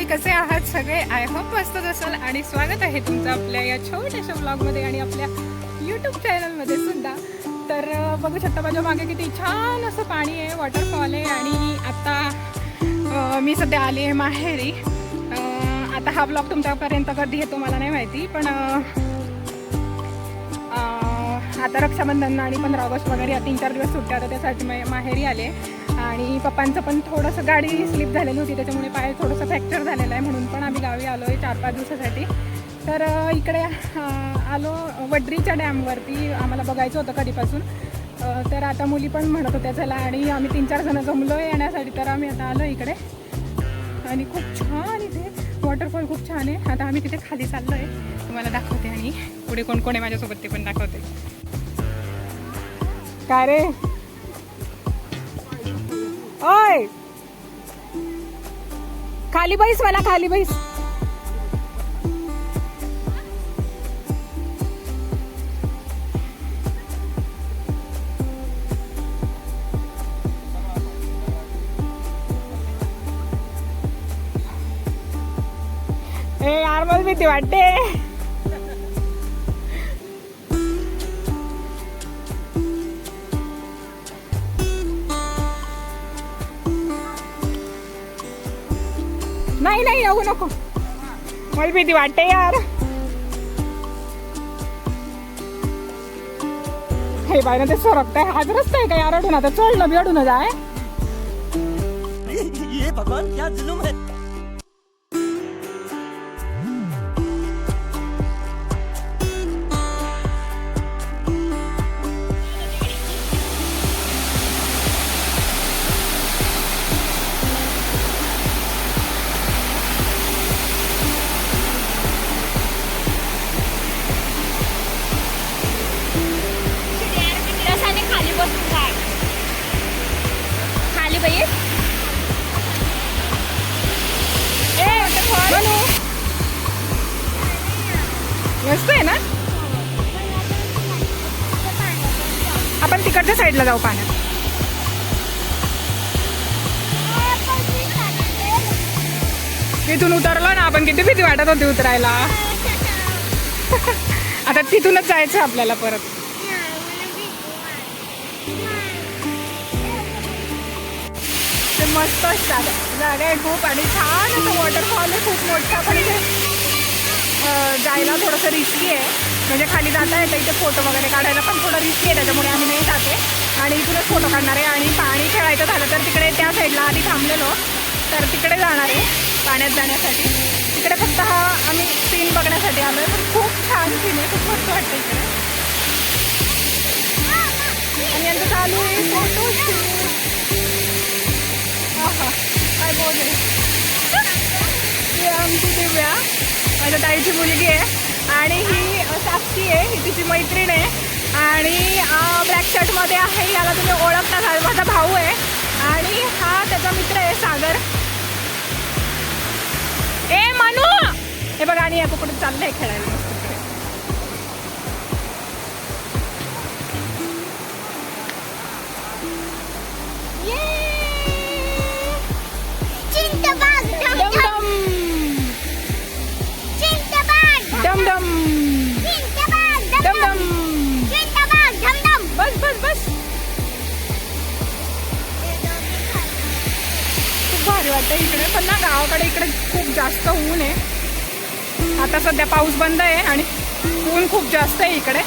मी कसे आहात सगळे? आय हॉप मस्त असाल आणि स्वागत आहे तुमचं आपल्या या छोट्याशा ब्लॉगमध्ये आणि आपल्या यूट्यूब चॅनलमध्ये सुद्धा. तर बघू शकता माझ्या मागे किती छान असं पाणी आहे वॉटरफॉल आहे आणि आता मी सध्या आली आहे माहेरी. आता हा ब्लॉग तुमच्यापर्यंत कधी येतो मला नाही माहिती पण आता रक्षाबंधन आणि पंधरा ऑगस्ट वगैरे या तीन चार दिवस सुट्ट्या तर त्यासाठी माहेरी आले. आणि पप्पांचं पण थोडंसं गाडी स्लिप झालेली होती त्याच्यामुळे पाय थोडंसं फ्रॅक्चर झालेलं आहे म्हणून पण आम्ही गावी आलो आहे चार पाच दिवसासाठी. तर इकडे आलो वड्रीच्या डॅमवरती आम्हाला बघायचं होतं कधीपासून. तर आता मुली पण म्हणत होत्या चला आणि आम्ही तीन चार जणं जमलो आहे येण्यासाठी तर आम्ही आता आलो इकडे. आणि खूप छान इथे वॉटरफॉल खूप छान आहे. आता आम्ही तिथे खाली चाललो आहे तुम्हाला दाखवते आणि पुढे कोण कोण आहे माझ्यासोबत ते पण दाखवते. काय रे? ओय. खाली बैस मला खाली बैस. ए यार मला भीती वाटते. नाही नाही येऊ नको. मला भीती वाटते यार. हे बाय ना ते सरकताय. हाच रस्ता आहे का यार अडून? आता चढलं बी अडून जाय ये भगवान क्या जुलुम है? भीती वाटत होती उतरायला? आता तिथूनच जायचं आपल्याला परत. ते मस्त असतात. जागा आहे खूप आणि छान असं वॉटरफॉल आहे खूप मोठा पण इथे जायला थोडंसं रिस्की आहे. म्हणजे खाली जाता येतं इथे फोटो वगैरे काढायला पण थोडं रिस्की आहे त्याच्यामुळे आम्ही नाही जाते आणि इथूनच फोटो काढणार आहे आणि पाणी खेळायचं झालं तर तिकडे त्या साईडला आधी थांबलेलो. तर तिकडे जाणार आहे पाण्यात जाण्यासाठी. तिकडे फक्त हा आम्ही सीन बघण्यासाठी आलो आहे पण खूप छान सीन आहे. खूप मस्त वाटतं इकडे. आणि यांचं चालू आहे फोटो हा काय बोल आहे ही आमची दिव्या. माझ्या ताईची मुलगी आहे. आणि ही साक्षी आहे. ही तिची मैत्रीण आहे. आणि ब्लॅक शर्टमध्ये आहे. याला तुम्ही ओळखता माझा भाऊ आहे. आणि हा त्याचा मित्र आहे सागर. ए मनू! हे बघा आणि या कुठे चाललंय खेळायला. भारी वाटतं. इकडे पण ना गावाकडे इकडे खूप जास्त ऊन आहे. आता सध्या पाऊस बंद आहे आणि ऊन खूप जास्त आहे इकडे.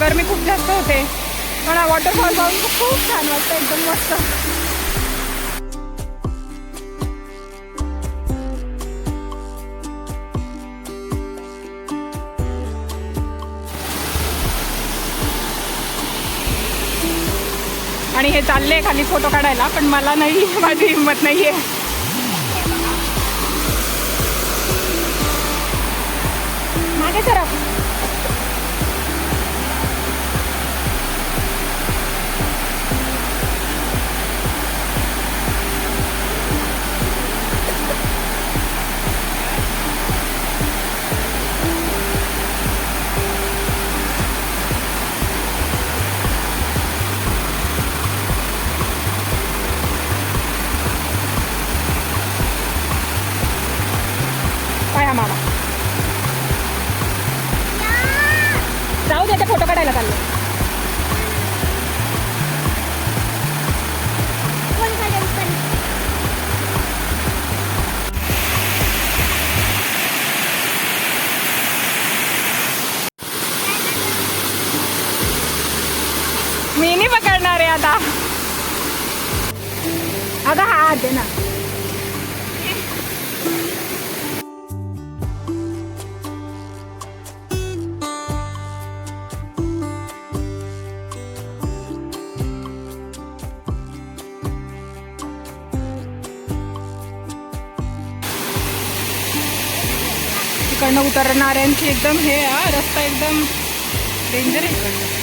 गरमी खूप जास्त होते. पण हा वॉटरफॉल पाहून खूप छान वाटतं एकदम मस्त. आणि हे चालले खाली फोटो काढायला पण मला नाही माझी हिंमत नाही आहे सर आपण आता. अगं हा हात ना. तिकडनं उतरणाऱ्यांची एकदम हे रस्ता एकदम डेंजर आहे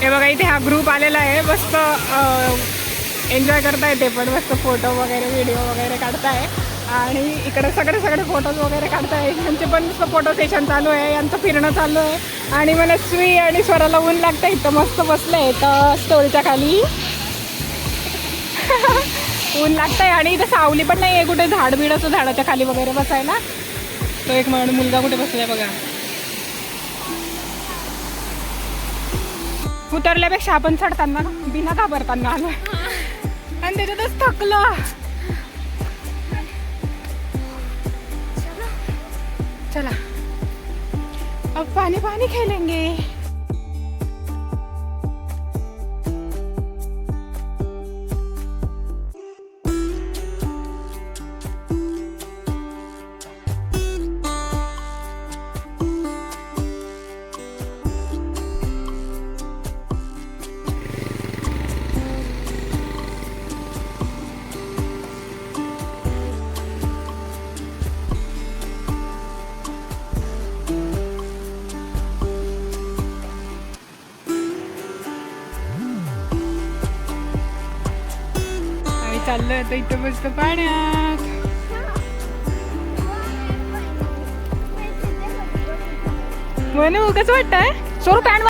हे बघा इथे हा ग्रुप आलेला आहे. मस्त एन्जॉय करताय ते पण. मस्त फोटो वगैरे व्हिडिओ वगैरे काढताय. आणि इकडे सगळे सगळे फोटोज वगैरे काढताय. यांचे पण मस्त फोटो सेशन चालू आहे. यांचं फिरणं चालू आहे. आणि मला स्वी आणि स्वराला ऊन लागतं इथं मस्त बसलंय तर स्टोरीच्या खाली. ऊन लागतंय. आणि इथं सावली पण नाही आहे कुठे. झाड बिड असं झाडाच्या खाली वगैरे बसायला. तो एक मुलगा कुठे बसलाय बघा. उतरल्यापेक्षा आपण चढताना बिना घाबरताना आलो आणि त्याच्यातच थकलो. चला. अब पाणी पाणी खेलेंगे. आता इथं मस्त पाण्यात. म्हणून उगाच वाटतंय? सोरू पॅन्ट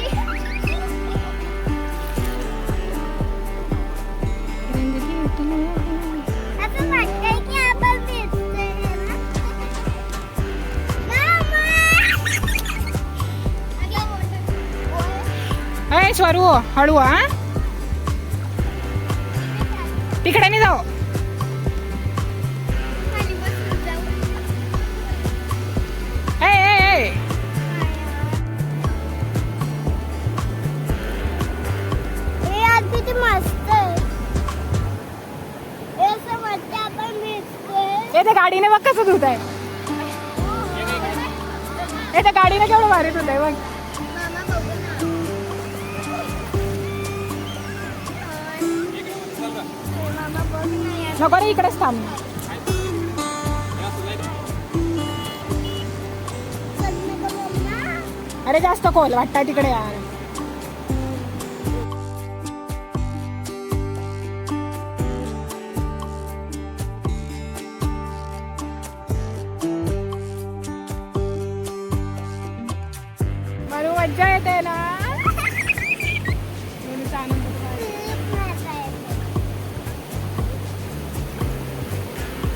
अय स्वरू हळू हा. तिकडे नाही जाऊ. गाडीने मग कसं धुत आहे त्या गाडीने केवढं भारी धुत आहे बघ. ना नको रे इकडेच थांब. अरे जास्त खोल वाटतं तिकडे यार. मज्जा येते ना.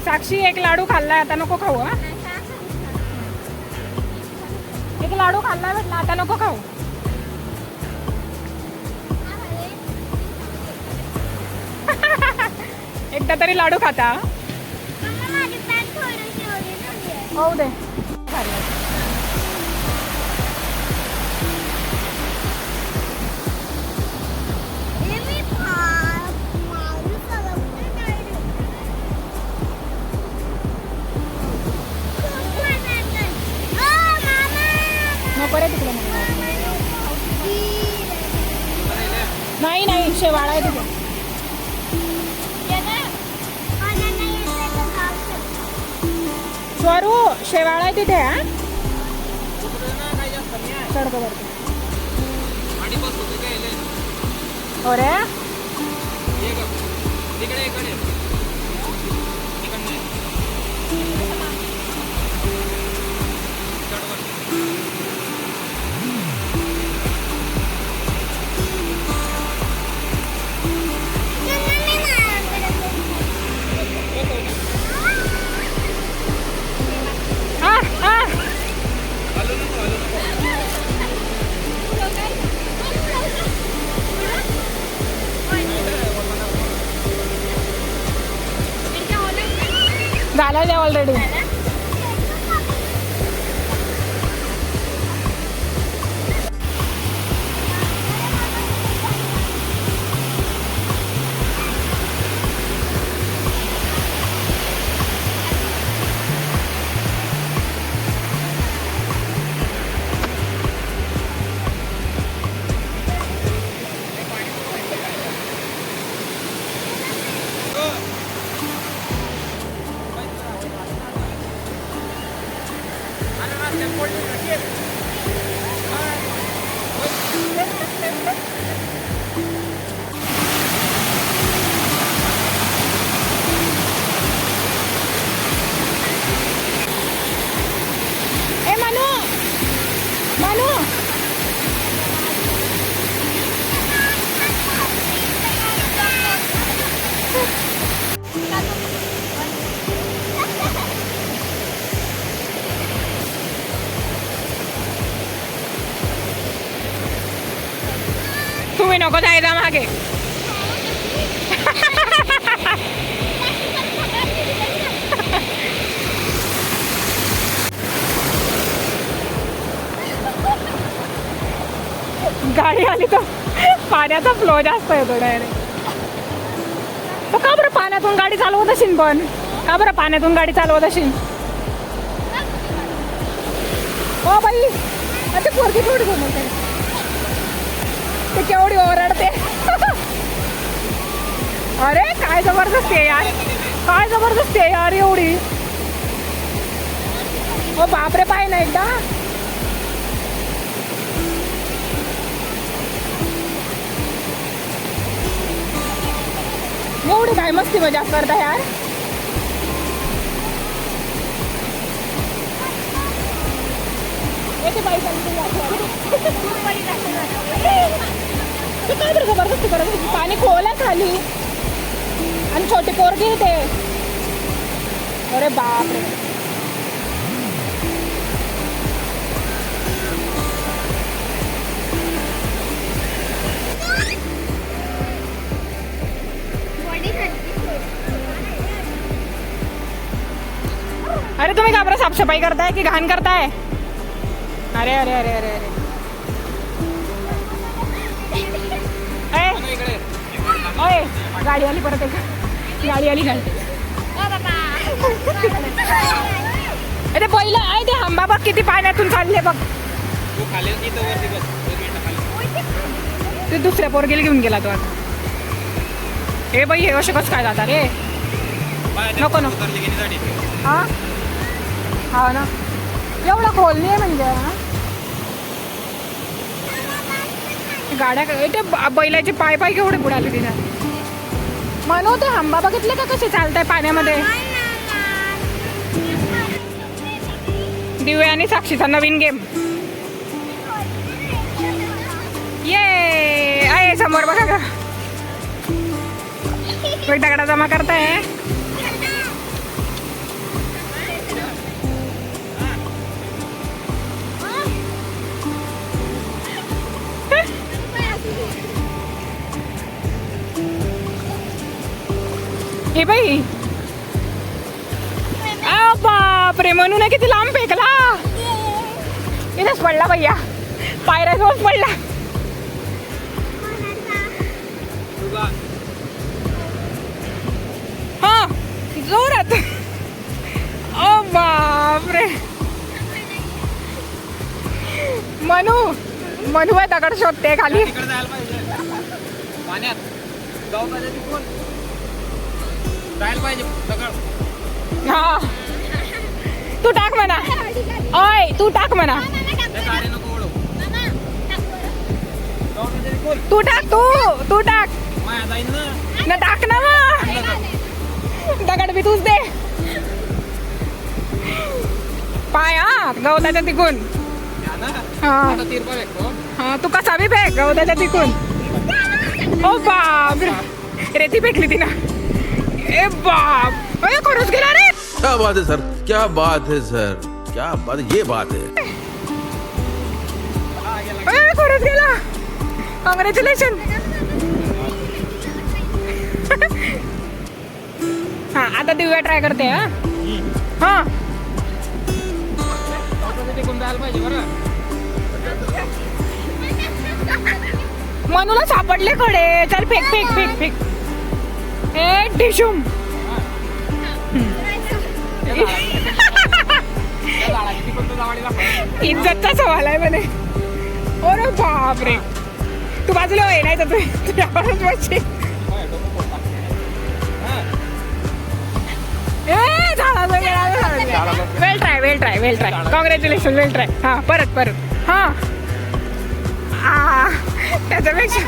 साक्षी एक लाडू खाल्लाय आता नको खाऊ हा. एक लाडू खाल्लाय म्हटलं आता नको खाऊ. एकदा तरी लाडू खाता. होऊ दे. नको रे तिकडे मला. ती. नाही नाही शेवाळा आहे शकतो. स्वरू शेवाळा आहे तिथे हा चढतो वरती अरे त्यांना तुम्ही नको जायचा मागे गाडी आली तर पाण्याचा फ्लो जास्त येतो डायरेक्ट तो का बरं पाण्यातून गाडी चालवत असेल पण? का बरं पाण्यातून गाडी चालवत असेल हो बाई आता पोरगी थोडी घुमवते ओरडते. अरे काय जबरदस्ती आहे यार. काय जबरदस्ती आहे यार एवढी. हो बापरे पाय ना एकदा. एवढी काय मस्ती मजा करता यार. येते बाई तू काय ज़बरदस्ती करत? पाणी खोल आणि छोटे पोरगे येते अरे बापरे. अरे तुम्ही का बरं साफसफाई करताय की घाण करताय? अरे अरे अरे अरे अरे. ओय गाडी आली परत एक. गाडी आली गाडी. अरे पहिलं आहे ते हंबा बघ किती पाण्यातून चालले बघ. तू दुसऱ्या पोरगेला घेऊन गेला तो आता. हे बाई हे असे कसं काय जाता रे नको, नको. हा? हा ना. एवढा खोल नाही आहे म्हणजे? गाड्या ते बैलाचे पाय पाय केवढे बुडाले तिथे. म्हणू ते हंबा बघितले का कसे चालताय पाण्यामध्ये? दिव्या आणि साक्षीचा नवीन गेम. ये आहे समोर बघा का? दगडा जमा करताय हे बाई. बापरे म्हणून ना किती लांब फेकला इथेच पडला भैया पायऱ्या जाऊन पडला. हा जोरात. ओ बापरे. मनू मनू आहे दगड शोधते खाली. पाण्यात. जायला पाहिजे दगड हा. तू टाक म्हणा. ओय तू टाक म्हणा. त्या गाडी नको ओढू. जाऊ पाहिजे तिकडून तू टाक तू तू टाक. माया जाईन ना. ना टाक ना मग. दगड बी तूच दे. पाय हा गवताच्या तिकून. ना. हा. आता तिरपा भेटतो हा तू कसा बी फेक गवताच्या तिकून. ओ बाप रेती फेकली तिनं. ए बाप! अरे खरंच गेला रे क्या बात है सर? क्या बात है सर? क्या बात ये बात है। ए खरंच गेला कॉंग्रॅच्युलेशन हा आता दिव्या ट्राय करते हा हा। मनूला सापडले कडे चल फेक फेक फेक फेक। ए डिशुम इज्जतचा सवाल आहे म्हणे. अरे बापरे. तू बाजूला होय नाही तर तू तुझ्यावरच बसशील. Well try well try well try congratulation well try हा परत परत. हा. त्याच्यापेक्षा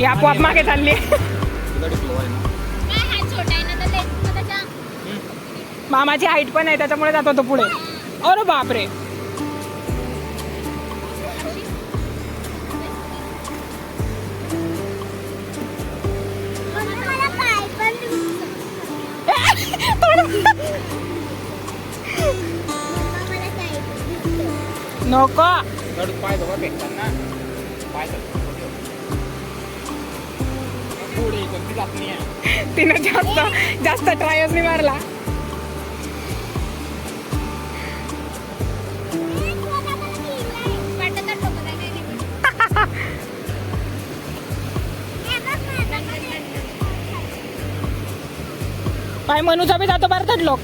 ही आपोआप मागे चालली हा मामाची हाईट पण आहे त्याच्यामुळे जातो तो पुढे. अरे बापरे. नको. पाय जवळ भेटतात ना. तिनं जास्त जास्त ट्रायच नाही मारला. काय मनूचा बी जातो भारतात लोक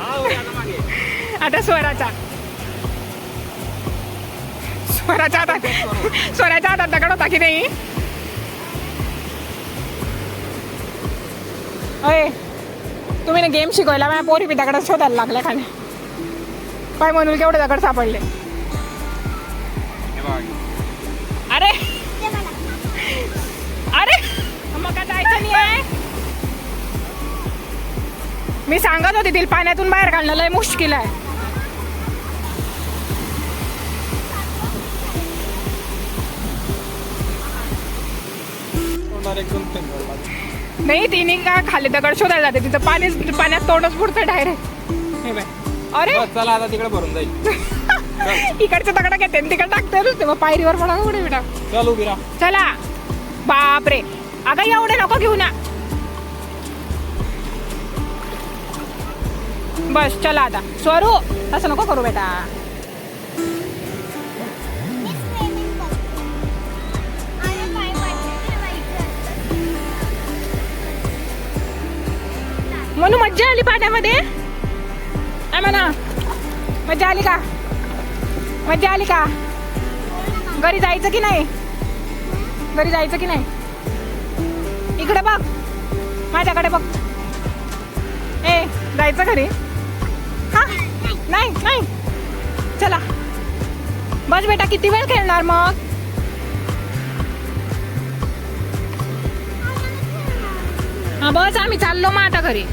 आता आता स्वराचा स्वराच्या हातात स्वराच्या हातात दगड होता की नाही? अय तुम्ही ना गेम शिकवायला माझ्या पोरी बी दगड शोधायला लागल्या खाली. पाय म्हणून केवढे दगड सापडले. अरे! अरे! मग का जायचं नाही आहे. मी सांगत होते तिला पाण्यातून बाहेर काढणं लय मुश्किल आहे. नाही तिने का खाली दगड शोधायला जाते? तिचं पाणी पाण्यात तोंडच पुढचं डायरेक्ट हे बाय अरे! बस, चला आता तिकडे भरून जाईल. इकडचं दगड घेते आणि तिकडे टाकते तेव्हा पायरीवर पडा कुठे बेटा चल उभी राहा. चला. बापरे. अगं एवढे नको घेऊ ना. बस चला आता. स्वरू असं नको करू बेटा. म्हणून मज्जा आली पाण्यामध्ये? काय म्हणा मज्जा आली का? मज्जा आली का? घरी जायचं की नाही? घरी जायचं की नाही? इकडे बघ माझ्याकडे बघ. ए जायचं घरी? हा? नाही नाही. चला. बस बेटा किती वेळ खेळणार मग? हा बस आम्ही चाललो मग आता घरी.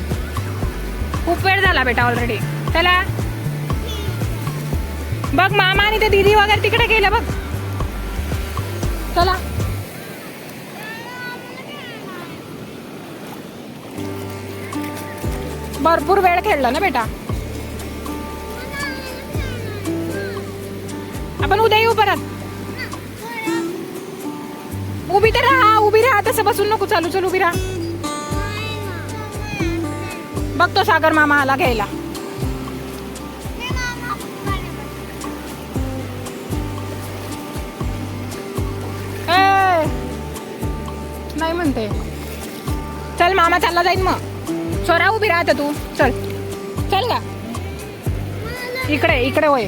खूप वेळ झाला बेटा ऑलरेडी चला. बघ मामा आणि ते दिदी वगैरे तिकडे गेले बघ. चला. भरपूर वेळ खेळला ना बेटा. आपण उद्या येऊ परत. उभी तर राहा उभी राहा. तसं बसून नको चालू चल उभी राहा. बघतो सागर मामा आला घ्यायला नाही म्हणते. चल मामा चालला जाईन मग. स्वरा उभी राहते तू. चल. चल का इकडे इकडे वय.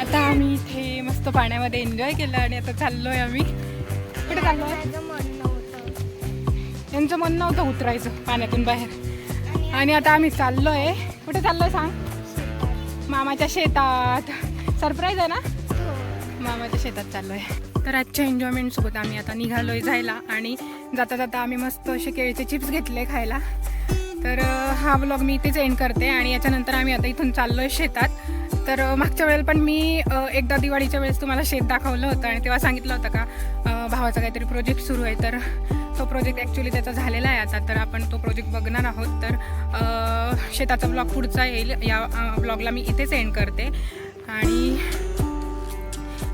आता आम्ही इथे मस्त पाण्यामध्ये एन्जॉय केलं आणि आता चाललोय आम्ही. कुठे चाललोय? यांचं मन नव्हतं उतरायचं पाण्यातून बाहेर. आणि आता आम्ही चाललो आहे कुठे चाललो सांग? मामाच्या शेतात. सरप्राईज आहे ना? मामाच्या शेतात चाललो आहे तर आजच्या एन्जॉयमेंटसोबत आम्ही आता निघालो आहे जायला. आणि जाता जाता आम्ही मस्त असे केळीचे चिप्स घेतले खायला. तर हा ब्लॉग मी इथेच एंड करते. आणि याच्यानंतर आम्ही आता इथून चाललो आहे शेतात. तर मागच्या वेळेला पण मी एकदा दिवाळीच्या वेळेस तुम्हाला शेत दाखवलं होतं. आणि तेव्हा सांगितलं होतं का भावाचा काहीतरी प्रोजेक्ट सुरू आहे. तर तो प्रोजेक्ट ॲक्च्युली त्याचा झालेला आहे आता. तर आपण तो प्रोजेक्ट बघणार आहोत. तर शेताचा ब्लॉग पुढचा येईल. या ब्लॉगला मी इथेच एंड करते. आणि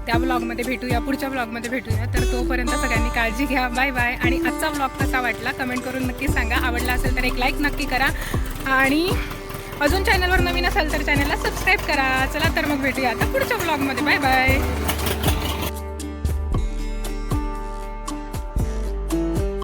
त्या ब्लॉगमध्ये भेटूया पुढच्या ब्लॉगमध्ये भेटूया. तर तोपर्यंत सगळ्यांनी काळजी घ्या. बाय बाय आणि आजचा ब्लॉग कसा वाटला कमेंट करून नक्की सांगा. आवडला असेल तर एक लाईक नक्की करा. आणि अजून चॅनलवर नवीन असाल तर चॅनलला सबस्क्राईब करा. चला तर मग भेटूया आता पुढच्या ब्लॉगमध्ये बाय बाय